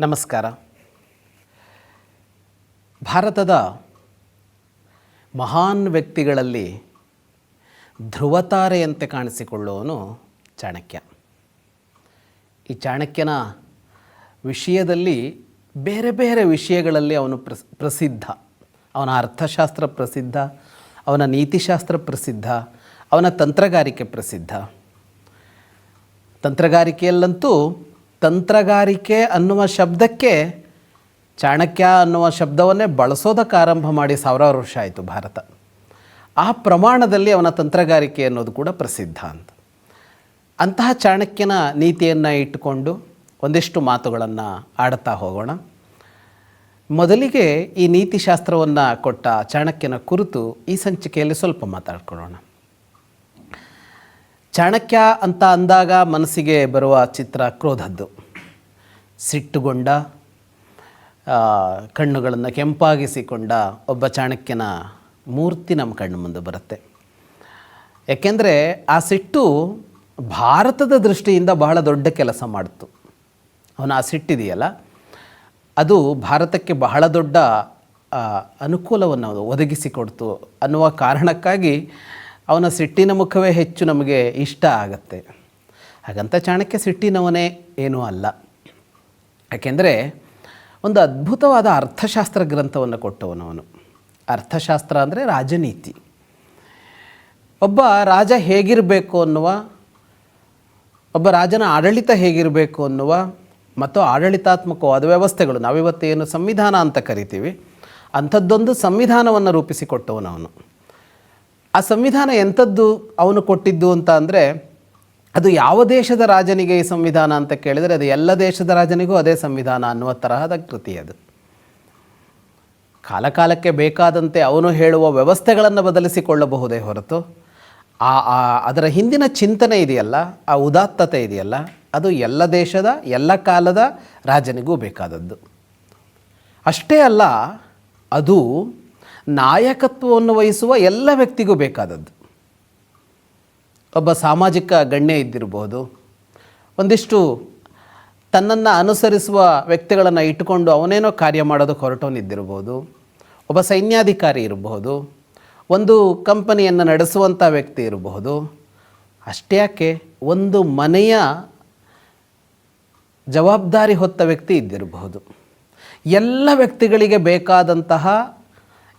ನಮಸ್ಕಾರ. ಭಾರತದ ಮಹಾನ್ ವ್ಯಕ್ತಿಗಳಲ್ಲಿ ಧ್ರುವತಾರೆಯಂತೆ ಕಾಣಿಸಿಕೊಳ್ಳುವನು ಚಾಣಕ್ಯ. ಈ ಚಾಣಕ್ಯನ ವಿಷಯದಲ್ಲಿ ಬೇರೆ ಬೇರೆ ವಿಷಯಗಳಲ್ಲಿ ಅವನು ಪ್ರಸ್, ಪ್ರಸಿದ್ಧ. ಅವನ ಅರ್ಥಶಾಸ್ತ್ರ ಪ್ರಸಿದ್ಧ, ಅವನ ನೀತಿಶಾಸ್ತ್ರ ಪ್ರಸಿದ್ಧ, ಅವನ ತಂತ್ರಗಾರಿಕೆ ಪ್ರಸಿದ್ಧ. ತಂತ್ರಗಾರಿಕೆಯಲ್ಲಂತೂ ತಂತ್ರಗಾರಿಕೆ ಅನ್ನುವ ಶಬ್ದಕ್ಕೆ ಚಾಣಕ್ಯ ಅನ್ನುವ ಶಬ್ದವನ್ನೇ ಬಳಸೋದಕ್ಕೆ ಆರಂಭ ಮಾಡಿ ಸಾವಿರಾರು ವರ್ಷ ಆಯಿತು ಭಾರತ. ಆ ಪ್ರಮಾಣದಲ್ಲಿ ಅವನ ತಂತ್ರಗಾರಿಕೆ ಅನ್ನೋದು ಕೂಡ ಪ್ರಸಿದ್ಧ ಅಂತ. ಅಂತಹ ಚಾಣಕ್ಯನ ನೀತಿಯನ್ನು ಇಟ್ಟುಕೊಂಡು ಒಂದಿಷ್ಟು ಮಾತುಗಳನ್ನು ಆಡುತ್ತಾ ಹೋಗೋಣ. ಮೊದಲಿಗೆ ಈ ನೀತಿಶಾಸ್ತ್ರವನ್ನು ಕೊಟ್ಟ ಚಾಣಕ್ಯನ ಕುರಿತು ಈ ಸಂಚಿಕೆಯಲ್ಲಿ ಸ್ವಲ್ಪ ಮಾತಾಡ್ಕೊಳ್ಳೋಣ. ಚಾಣಕ್ಯ ಅಂತ ಅಂದಾಗ ಮನಸ್ಸಿಗೆ ಬರುವ ಚಿತ್ರ ಕ್ರೋಧದ್ದು. ಸಿಟ್ಟುಗೊಂಡ ಕಣ್ಣುಗಳನ್ನು ಕೆಂಪಾಗಿಸಿಕೊಂಡ ಒಬ್ಬ ಚಾಣಕ್ಯನ ಮೂರ್ತಿ ನಮ್ಮ ಕಣ್ಣು ಮುಂದೆ ಬರುತ್ತೆ. ಯಾಕೆಂದರೆ ಆ ಸಿಟ್ಟು ಭಾರತದ ದೃಷ್ಟಿಯಿಂದ ಬಹಳ ದೊಡ್ಡ ಕೆಲಸ ಮಾಡಿತು. ಅವನ ಆ ಸಿಟ್ಟಿದೆಯಲ್ಲ, ಅದು ಭಾರತಕ್ಕೆ ಬಹಳ ದೊಡ್ಡ ಅನುಕೂಲವನ್ನು ಒದಗಿಸಿಕೊಡ್ತು ಅನ್ನುವ ಕಾರಣಕ್ಕಾಗಿ ಅವನ ಸಿಟ್ಟಿನ ಮುಖವೇ ಹೆಚ್ಚು ನಮಗೆ ಇಷ್ಟ ಆಗತ್ತೆ. ಹಾಗಂತ ಚಾಣಕ್ಯ ಸಿಟ್ಟಿನವನೇ ಏನೂ ಅಲ್ಲ. ಯಾಕೆಂದರೆ ಒಂದು ಅದ್ಭುತವಾದ ಅರ್ಥಶಾಸ್ತ್ರ ಗ್ರಂಥವನ್ನು ಕೊಟ್ಟವನವನು ಅರ್ಥಶಾಸ್ತ್ರ ಅಂದರೆ ರಾಜನೀತಿ. ಒಬ್ಬ ರಾಜ ಹೇಗಿರಬೇಕು ಅನ್ನುವ, ಒಬ್ಬ ರಾಜನ ಆಡಳಿತ ಹೇಗಿರಬೇಕು ಅನ್ನುವ ಮತ್ತು ಆಡಳಿತಾತ್ಮಕವಾದ ವ್ಯವಸ್ಥೆಗಳು, ನಾವಿವತ್ತು ಏನು ಸಂವಿಧಾನ ಅಂತ ಕರಿತೀವಿ, ಅಂಥದ್ದೊಂದು ಸಂವಿಧಾನವನ್ನು ರೂಪಿಸಿಕೊಟ್ಟವನು ಅವನು. ಆ ಸಂವಿಧಾನ ಎಂಥದ್ದು ಅವನು ಕೊಟ್ಟಿದ್ದು ಅಂತ ಅಂದರೆ ಅದು ಯಾವ ದೇಶದ ರಾಜನಿಗೆ ಈ ಸಂವಿಧಾನ ಅಂತ ಕೇಳಿದರೆ ಅದು ಎಲ್ಲ ದೇಶದ ರಾಜನಿಗೂ ಅದೇ ಸಂವಿಧಾನ ಅನ್ನುವ ತರಹದ ಕೃತಿ ಅದು. ಕಾಲಕಾಲಕ್ಕೆ ಬೇಕಾದಂತೆ ಅವನು ಹೇಳುವ ವ್ಯವಸ್ಥೆಗಳನ್ನು ಬದಲಿಸಿಕೊಳ್ಳಬಹುದೇ ಹೊರತು, ಆ ಅದರ ಹಿಂದಿನ ಚಿಂತನೆ ಇದೆಯಲ್ಲ, ಆ ಉದಾತ್ತತೆ ಇದೆಯಲ್ಲ, ಅದು ಎಲ್ಲ ದೇಶದ, ಎಲ್ಲ ಕಾಲದ ರಾಜನಿಗೂ ಬೇಕಾದದ್ದು. ಅಷ್ಟೇ ಅಲ್ಲ, ಅದು ನಾಯಕತ್ವವನ್ನು ವಹಿಸುವ ಎಲ್ಲ ವ್ಯಕ್ತಿಗೂ ಬೇಕಾದದ್ದು. ಒಬ್ಬ ಸಾಮಾಜಿಕ ಗಣ್ಯ ಇದ್ದಿರಬಹುದು ಒಂದಿಷ್ಟು ತನ್ನನ್ನು ಅನುಸರಿಸುವ ವ್ಯಕ್ತಿಗಳನ್ನು ಇಟ್ಟುಕೊಂಡು ಅವನೇನೋ ಕಾರ್ಯ ಮಾಡೋದಕ್ಕೆ ಹೊರಟವನಿದ್ದಿರ್ಬೋದು ಒಬ್ಬ ಸೈನ್ಯಾಧಿಕಾರಿ ಇರಬಹುದು ಒಂದು ಕಂಪನಿಯನ್ನು ನಡೆಸುವಂಥ ವ್ಯಕ್ತಿ ಇರಬಹುದು ಅಷ್ಟೇ ಯಾಕೆ? ಒಂದು ಮನೆಯ ಜವಾಬ್ದಾರಿ ಹೊತ್ತ ವ್ಯಕ್ತಿ ಇದ್ದಿರಬಹುದು ಎಲ್ಲ ವ್ಯಕ್ತಿಗಳಿಗೆ ಬೇಕಾದಂತಹ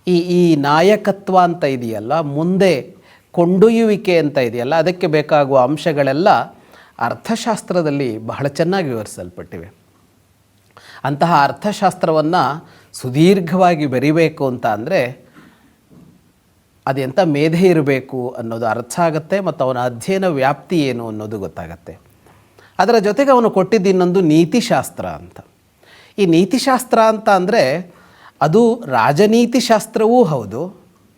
ಈ ಈ ನಾಯಕತ್ವ ಅಂತ ಇದೆಯಲ್ಲ, ಮುಂದೆ ಕೊಂಡೊಯ್ಯುವಿಕೆ ಅಂತ ಇದೆಯಲ್ಲ, ಅದಕ್ಕೆ ಬೇಕಾಗುವ ಅಂಶಗಳೆಲ್ಲ ಅರ್ಥಶಾಸ್ತ್ರದಲ್ಲಿ ಬಹಳ ಚೆನ್ನಾಗಿ ವಿವರಿಸಲ್ಪಟ್ಟಿವೆ. ಅಂತಹ ಅರ್ಥಶಾಸ್ತ್ರವನ್ನು ಸುದೀರ್ಘವಾಗಿ ಬರಿಬೇಕು ಅಂತ ಅಂದರೆ ಅದೆಂಥ ಮೇಧೆ ಇರಬೇಕು ಅನ್ನೋದು ಅರ್ಥ ಆಗುತ್ತೆ, ಮತ್ತು ಅವನ ಅಧ್ಯಯನ ವ್ಯಾಪ್ತಿ ಏನು ಅನ್ನೋದು ಗೊತ್ತಾಗತ್ತೆ. ಅದರ ಜೊತೆಗೆ ಅವನು ಕೊಟ್ಟಿದ್ದ ಇನ್ನೊಂದು ನೀತಿಶಾಸ್ತ್ರ ಅಂತ. ಈ ನೀತಿಶಾಸ್ತ್ರ ಅಂತ ಅಂದರೆ ಅದು ರಾಜನೀತಿಶಾಸ್ತ್ರವೂ ಹೌದು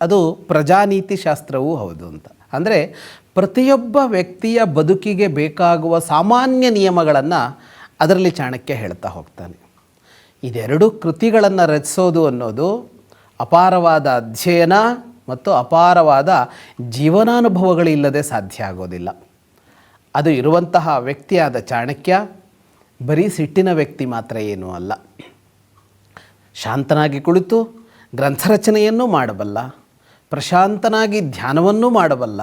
ಅದು ಪ್ರಜಾನೀತಿ ಶಾಸ್ತ್ರವೂ ಹೌದು ಅಂತ. ಅಂದರೆ ಪ್ರತಿಯೊಬ್ಬ ವ್ಯಕ್ತಿಯ ಬದುಕಿಗೆ ಬೇಕಾಗುವ ಸಾಮಾನ್ಯ ನಿಯಮಗಳನ್ನು ಅದರಲ್ಲಿ ಚಾಣಕ್ಯ ಹೇಳ್ತಾ ಹೋಗ್ತಾನೆ. ಇದೆರಡು ಕೃತಿಗಳನ್ನು ರಚಿಸೋದು ಅನ್ನೋದು ಅಪಾರವಾದ ಅಧ್ಯಯನ ಮತ್ತು ಅಪಾರವಾದ ಜೀವನಾನುಭವಗಳಿಲ್ಲದೆ ಸಾಧ್ಯ ಆಗೋದಿಲ್ಲ. ಅದು ಇರುವಂತಹ ವ್ಯಕ್ತಿಯಾದ ಚಾಣಕ್ಯ, ಬರೀ ಸಿಟ್ಟಿನ ವ್ಯಕ್ತಿ ಮಾತ್ರ ಏನೂ ಅಲ್ಲ. ಶಾಂತನಾಗಿ ಕುಳಿತು ಗ್ರಂಥರಚನೆಯನ್ನು ಮಾಡಬಲ್ಲ. ಪ್ರಶಾಂತನಾಗಿ ಧ್ಯಾನವನ್ನೂ ಮಾಡಬಲ್ಲ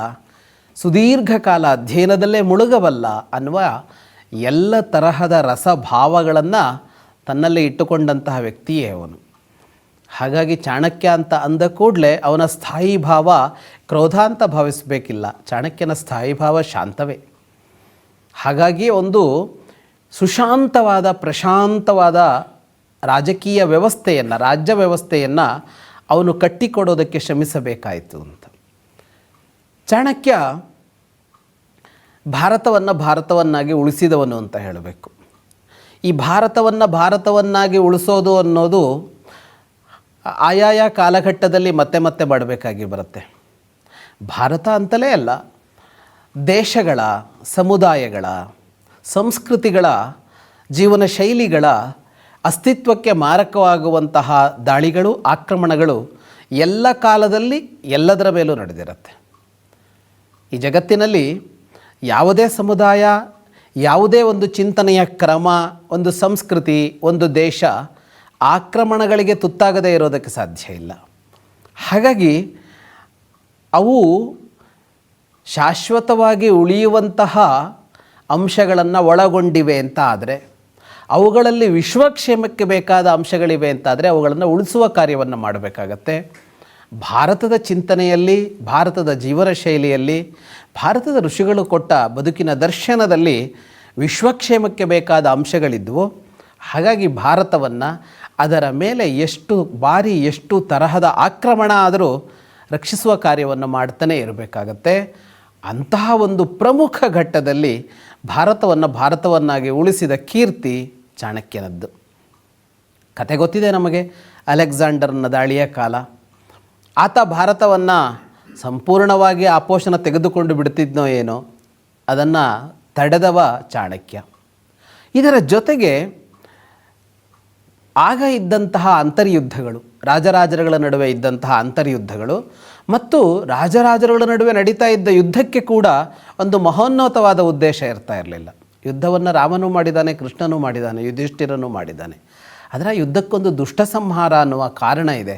ಸುದೀರ್ಘ ಕಾಲ ಅಧ್ಯಯನದಲ್ಲೇ ಮುಳುಗಬಲ್ಲ ಅನ್ನುವ ಎಲ್ಲ ತರಹದ ರಸಭಾವಗಳನ್ನು ತನ್ನಲ್ಲೇ ಇಟ್ಟುಕೊಂಡಂತಹ ವ್ಯಕ್ತಿಯೇ ಅವನು. ಹಾಗಾಗಿ ಚಾಣಕ್ಯ ಅಂತ ಅಂದ ಕೂಡಲೇ ಅವನ ಸ್ಥಾಯಿ ಭಾವ ಕ್ರೋಧ ಅಂತ ಭಾವಿಸಬೇಕಿಲ್ಲ. ಚಾಣಕ್ಯನ ಸ್ಥಾಯಿ ಭಾವ ಶಾಂತವೇ. ಹಾಗಾಗಿ ಒಂದು ಸುಶಾಂತವಾದ, ಪ್ರಶಾಂತವಾದ ರಾಜಕೀಯ ವ್ಯವಸ್ಥೆಯನ್ನು, ರಾಜ್ಯ ವ್ಯವಸ್ಥೆಯನ್ನು ಅವನು ಕಟ್ಟಿಕೊಡೋದಕ್ಕೆ ಶ್ರಮಿಸಬೇಕಾಯಿತು ಅಂತ. ಚಾಣಕ್ಯ ಭಾರತವನ್ನು ಭಾರತವನ್ನಾಗಿ ಉಳಿಸಿದವನು ಅಂತ ಹೇಳಬೇಕು. ಈ ಭಾರತವನ್ನು ಭಾರತವನ್ನಾಗಿ ಉಳಿಸೋದು ಅನ್ನೋದು ಆಯಾಯ ಕಾಲಘಟ್ಟದಲ್ಲಿ ಮತ್ತೆ ಮತ್ತೆ ಮಾಡಬೇಕಾಗಿ ಬರುತ್ತೆ. ಭಾರತ ಅಂತಲೇ ಅಲ್ಲ, ದೇಶಗಳ, ಸಮುದಾಯಗಳ, ಸಂಸ್ಕೃತಿಗಳ ಜೀವನ ಶೈಲಿಗಳ ಅಸ್ತಿತ್ವಕ್ಕೆ ಮಾರಕವಾಗುವಂತಹ ದಾಳಿಗಳು, ಆಕ್ರಮಣಗಳು ಎಲ್ಲ ಕಾಲದಲ್ಲಿ ಎಲ್ಲದರ ಮೇಲೂ ನಡೆದಿರುತ್ತೆ. ಈ ಜಗತ್ತಿನಲ್ಲಿ ಯಾವುದೇ ಸಮುದಾಯ, ಯಾವುದೇ ಒಂದು ಚಿಂತನೆಯ ಕ್ರಮ, ಒಂದು ಸಂಸ್ಕೃತಿ, ಒಂದು ದೇಶ ಆಕ್ರಮಣಗಳಿಗೆ ತುತ್ತಾಗದೇ ಇರೋದಕ್ಕೆ ಸಾಧ್ಯ ಇಲ್ಲ. ಹಾಗಾಗಿ ಅವು ಶಾಶ್ವತವಾಗಿ ಉಳಿಯುವಂತಹ ಅಂಶಗಳನ್ನು ಒಳಗೊಂಡಿವೆ ಅಂತ ಆದರೆ ಅವುಗಳಲ್ಲಿ ವಿಶ್ವಕ್ಷೇಮಕ್ಕೆ ಬೇಕಾದ ಅಂಶಗಳಿವೆ ಅಂತಾದರೆ ಅವುಗಳನ್ನು ಉಳಿಸುವ ಕಾರ್ಯವನ್ನು ಮಾಡಬೇಕಾಗತ್ತೆ. ಭಾರತದ ಚಿಂತನೆಯಲ್ಲಿ, ಭಾರತದ ಜೀವನ ಶೈಲಿಯಲ್ಲಿ, ಭಾರತದ ಋಷಿಗಳು ಕೊಟ್ಟ ಬದುಕಿನ ದರ್ಶನದಲ್ಲಿ ವಿಶ್ವಕ್ಷೇಮಕ್ಕೆ ಬೇಕಾದ ಅಂಶಗಳಿದ್ವು. ಹಾಗಾಗಿ ಭಾರತವನ್ನು ಅದರ ಮೇಲೆ ಎಷ್ಟು ಬಾರಿ, ಎಷ್ಟು ತರಹದ ಆಕ್ರಮಣ ಆದರೂ ರಕ್ಷಿಸುವ ಕಾರ್ಯವನ್ನು ಮಾಡ್ತಾನೆ ಇರಬೇಕಾಗತ್ತೆ. ಅಂತಹ ಒಂದು ಪ್ರಮುಖ ಘಟ್ಟದಲ್ಲಿ ಭಾರತವನ್ನು ಭಾರತವನ್ನಾಗಿ ಉಳಿಸಿದ ಕೀರ್ತಿ ಚಾಣಕ್ಯನದ್ದು. ಕತೆ ಗೊತ್ತಿದೆ ನಮಗೆ? ಅಲೆಕ್ಸಾಂಡರ್ನ ದಾಳಿಯ ಕಾಲ. ಆತ ಭಾರತವನ್ನು ಸಂಪೂರ್ಣವಾಗಿ ಆಪೋಷಣ ತೆಗೆದುಕೊಂಡು ಬಿಡ್ತಿದ್ನೋ ಏನೋ, ಅದನ್ನು ತಡೆದವ ಚಾಣಕ್ಯ. ಇದರ ಜೊತೆಗೆ ಆಗ ಇದ್ದಂತಹ ಅಂತರ್ಯುದ್ಧಗಳು ರಾಜರಾಜರುಗಳ ನಡುವೆ ಇದ್ದಂತಹ ಅಂತರ್ಯುದ್ಧಗಳು ಮತ್ತು ರಾಜರಾಜರುಗಳ ನಡುವೆ ನಡೀತಾ ಇದ್ದ ಯುದ್ಧಕ್ಕೆ ಕೂಡ ಒಂದು ಮಹೋನ್ನತವಾದ ಉದ್ದೇಶ ಇರ್ತಾ ಇರಲಿಲ್ಲ. ಯುದ್ಧವನ್ನು ರಾಮನೂ ಮಾಡಿದ್ದಾನೆ ಕೃಷ್ಣನೂ ಮಾಡಿದ್ದಾನೆ ಯುಧಿಷ್ಠಿರನೂ ಮಾಡಿದ್ದಾನೆ ಅದರ ಯುದ್ಧಕ್ಕೊಂದು ದುಷ್ಟ ಸಂಹಾರ ಅನ್ನುವ ಕಾರಣ ಇದೆ.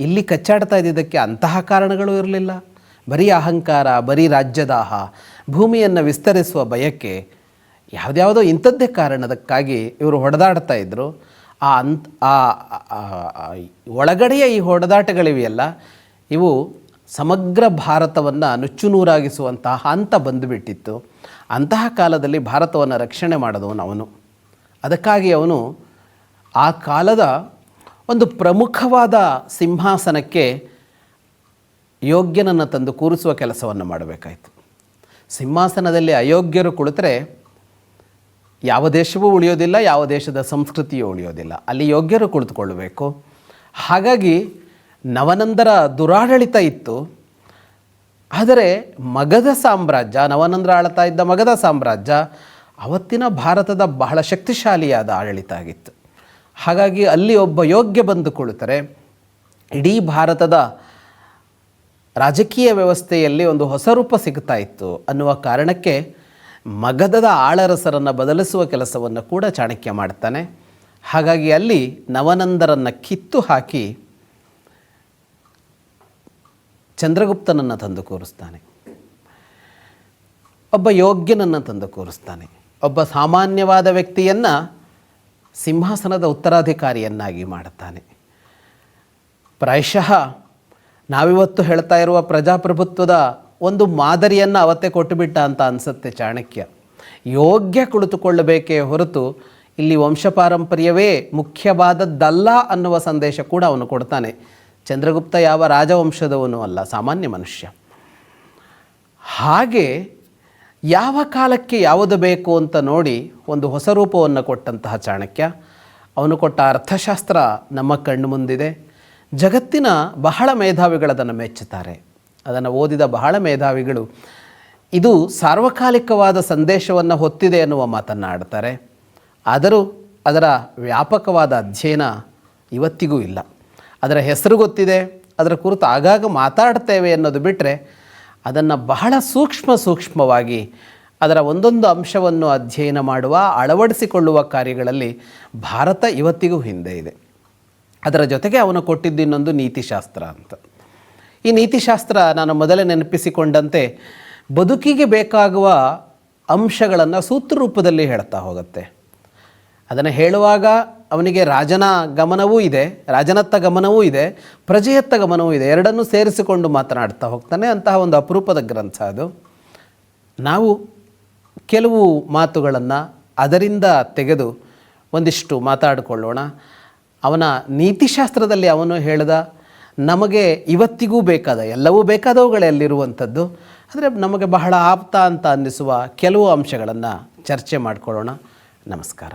ಇಲ್ಲಿ ಕಚ್ಚಾಡ್ತಾ ಇದ್ದಿದ್ದಕ್ಕೆ ಅಂತಹ ಕಾರಣಗಳು ಇರಲಿಲ್ಲ. ಬರೀ ಅಹಂಕಾರ, ಬರೀ ರಾಜ್ಯದಾಹ, ಭೂಮಿಯನ್ನು ವಿಸ್ತರಿಸುವ ಬಯಕೆ, ಯಾವುದ್ಯಾವುದೋ ಇಂಥದ್ದೇ ಕಾರಣದಕ್ಕಾಗಿ ಇವರು ಹೊಡೆದಾಡ್ತಾ ಇದ್ದರು ಆ ಅಂತ್, ಆ ಒಳಗಡೆಯ ಈ ಹೊಡೆದಾಟಗಳಿವೆಯಲ್ಲ, ಇವು ಸಮಗ್ರ ಭಾರತವನ್ನು ನುಚ್ಚುನೂರಾಗಿಸುವಂತಹ ಹಂತ ಬಂದುಬಿಟ್ಟಿತ್ತು. ಅಂತಹ ಕಾಲದಲ್ಲಿ ಭಾರತವನ್ನು ರಕ್ಷಣೆ ಮಾಡಿದವನು ಅವನು. ಅದಕ್ಕಾಗಿ ಅವನು ಆ ಕಾಲದ ಒಂದು ಪ್ರಮುಖವಾದ ಸಿಂಹಾಸನಕ್ಕೆ ಯೋಗ್ಯನನ್ನು ತಂದು ಕೂರಿಸುವ ಕೆಲಸವನ್ನು ಮಾಡಬೇಕಾಯಿತು. ಸಿಂಹಾಸನದಲ್ಲಿ ಅಯೋಗ್ಯರು ಕುಳಿತರೆ ಯಾವ ದೇಶವೂ ಉಳಿಯೋದಿಲ್ಲ, ಯಾವ ದೇಶದ ಸಂಸ್ಕೃತಿಯೂ ಉಳಿಯೋದಿಲ್ಲ. ಅಲ್ಲಿ ಯೋಗ್ಯರು ಕುಳಿತುಕೊಳ್ಳಬೇಕು. ಹಾಗಾಗಿ ನವನಂದರ ದುರಾಡಳಿತ ಇತ್ತು. ಆದರೆ ಮಗಧ ಸಾಮ್ರಾಜ್ಯ, ನವನಂದರ ಆಳ್ತಾ ಇದ್ದ ಮಗಧ ಸಾಮ್ರಾಜ್ಯ ಅವತ್ತಿನ ಭಾರತದ ಬಹಳ ಶಕ್ತಿಶಾಲಿಯಾದ ಆಡಳಿತ ಆಗಿತ್ತು. ಹಾಗಾಗಿ ಅಲ್ಲಿ ಒಬ್ಬ ಯೋಗ್ಯ ಬಂದು ಕುಳಿತರೆ, ಇಡೀ ಭಾರತದ ರಾಜಕೀಯ ವ್ಯವಸ್ಥೆಯಲ್ಲಿ ಒಂದು ಹೊಸ ರೂಪ ಸಿಗ್ತಾ ಇತ್ತು ಅನ್ನುವ ಕಾರಣಕ್ಕೆ ಮಗಧದ ಆಳರಸರನ್ನು ಬದಲಿಸುವ ಕೆಲಸವನ್ನು ಕೂಡ ಚಾಣಕ್ಯ ಮಾಡ್ತಾನೆ. ಹಾಗಾಗಿ ಅಲ್ಲಿ ನವನಂದರನ್ನು ಕಿತ್ತು ಹಾಕಿ ಚಂದ್ರಗುಪ್ತನನ್ನು ತಂದು ಕೂರಿಸ್ತಾನೆ. ಒಬ್ಬ ಯೋಗ್ಯನನ್ನು ತಂದು ಕೂರಿಸ್ತಾನೆ. ಒಬ್ಬ ಸಾಮಾನ್ಯವಾದ ವ್ಯಕ್ತಿಯನ್ನು ಸಿಂಹಾಸನದ ಉತ್ತರಾಧಿಕಾರಿಯನ್ನಾಗಿ ಮಾಡುತ್ತಾನೆ ಪ್ರಾಯಶಃ ನಾವಿವತ್ತು ಹೇಳ್ತಾ ಇರುವ ಪ್ರಜಾಪ್ರಭುತ್ವದ ಒಂದು ಮಾದರಿಯನ್ನು ಅವತ್ತೇ ಕೊಟ್ಟುಬಿಟ್ಟ ಅಂತ ಅನಿಸುತ್ತೆ ಚಾಣಕ್ಯ. ಯೋಗ್ಯ ಕುಳಿತುಕೊಳ್ಳಬೇಕೇ ಹೊರತು ಇಲ್ಲಿ ವಂಶಪಾರಂಪರ್ಯವೇ ಮುಖ್ಯವಾದದ್ದಲ್ಲ ಅನ್ನುವ ಸಂದೇಶ ಕೂಡ ಅವನು ಕೊಡ್ತಾನೆ. ಚಂದ್ರಗುಪ್ತ ಯಾವ ರಾಜವಂಶದವನು ಅಲ್ಲ, ಸಾಮಾನ್ಯ ಮನುಷ್ಯ. ಹಾಗೆ ಯಾವ ಕಾಲಕ್ಕೆ ಯಾವುದು ಬೇಕು ಅಂತ ನೋಡಿ ಒಂದು ಹೊಸ ರೂಪವನ್ನು ಕೊಟ್ಟಂತಹ ಚಾಣಕ್ಯ. ಅವನು ಕೊಟ್ಟ ಅರ್ಥಶಾಸ್ತ್ರ ನಮ್ಮ ಕಣ್ಣು ಮುಂದಿದೆ. ಜಗತ್ತಿನ ಬಹಳ ಮೇಧಾವಿಗಳದನ್ನು ಮೆಚ್ಚುತ್ತಾರೆ. ಅದನ್ನು ಓದಿದ ಬಹಳ ಮೇಧಾವಿಗಳು. ಇದು ಸಾರ್ವಕಾಲಿಕವಾದ ಸಂದೇಶವನ್ನು ಹೊತ್ತಿದೆ ಎನ್ನುವ ಮಾತನ್ನು ಆಡ್ತಾರೆ. ಆದರೂ ಅದರ ವ್ಯಾಪಕವಾದ ಅಧ್ಯಯನ ಇವತ್ತಿಗೂ ಇಲ್ಲ. ಅದರ ಹೆಸರು ಗೊತ್ತಿದೆ, ಅದರ ಕುರಿತು ಆಗಾಗ ಮಾತಾಡ್ತೇವೆ ಅನ್ನೋದು ಬಿಟ್ಟರೆ ಅದನ್ನು ಬಹಳ ಸೂಕ್ಷ್ಮ ಸೂಕ್ಷ್ಮವಾಗಿ ಅದರ ಒಂದೊಂದು ಅಂಶವನ್ನು ಅಧ್ಯಯನ ಮಾಡುವ, ಅಳವಡಿಸಿಕೊಳ್ಳುವ ಕಾರ್ಯಗಳಲ್ಲಿ ಭಾರತ ಇವತ್ತಿಗೂ ಹಿಂದೆ ಇದೆ. ಅದರ ಜೊತೆಗೆ ಅವನು ಕೊಟ್ಟಿದ್ದು ಇನ್ನೊಂದು ನೀತಿಶಾಸ್ತ್ರ ಅಂತ. ಈ ನೀತಿಶಾಸ್ತ್ರ ನಾನು ಮೊದಲೇ ನೆನಪಿಸಿಕೊಂಡಂತೆ, ಬದುಕಿಗೆ ಬೇಕಾಗುವ ಅಂಶಗಳನ್ನು ಸೂತ್ರ ರೂಪದಲ್ಲಿ ಹೇಳ್ತಾ ಹೋಗುತ್ತೆ. ಅದನ್ನು ಹೇಳುವಾಗ ಅವನಿಗೆ ರಾಜನ ಗಮನವೂ ಇದೆ, ರಾಜನತ್ತ ಗಮನವೂ ಇದೆ, ಪ್ರಜೆಯತ್ತ ಗಮನವೂ ಇದೆ, ಎರಡನ್ನೂ ಸೇರಿಸಿಕೊಂಡು ಮಾತನಾಡ್ತಾ ಹೋಗ್ತಾನೆ ಅಂತಹ ಒಂದು ಅಪರೂಪದ ಗ್ರಂಥ ಅದು. ನಾವು ಕೆಲವು ಮಾತುಗಳನ್ನು ಅದರಿಂದ ತೆಗೆದು ಒಂದಿಷ್ಟು ಮಾತಾಡಿಕೊಳ್ಳೋಣ. ಅವನ ನೀತಿಶಾಸ್ತ್ರದಲ್ಲಿ ಅವನು ಹೇಳಿದ ನಮಗೆ ಇವತ್ತಿಗೂ ಬೇಕಾದ, ಎಲ್ಲವೂ ಬೇಕಾದವುಗಳಲ್ಲಿರುವಂಥದ್ದು ಆದರೆ ನಮಗೆ ಬಹಳ ಆಪ್ತ ಅಂತ ಅನ್ನಿಸುವ ಕೆಲವು ಅಂಶಗಳನ್ನು ಚರ್ಚೆ ಮಾಡಿಕೊಳ್ಳೋಣ. ನಮಸ್ಕಾರ.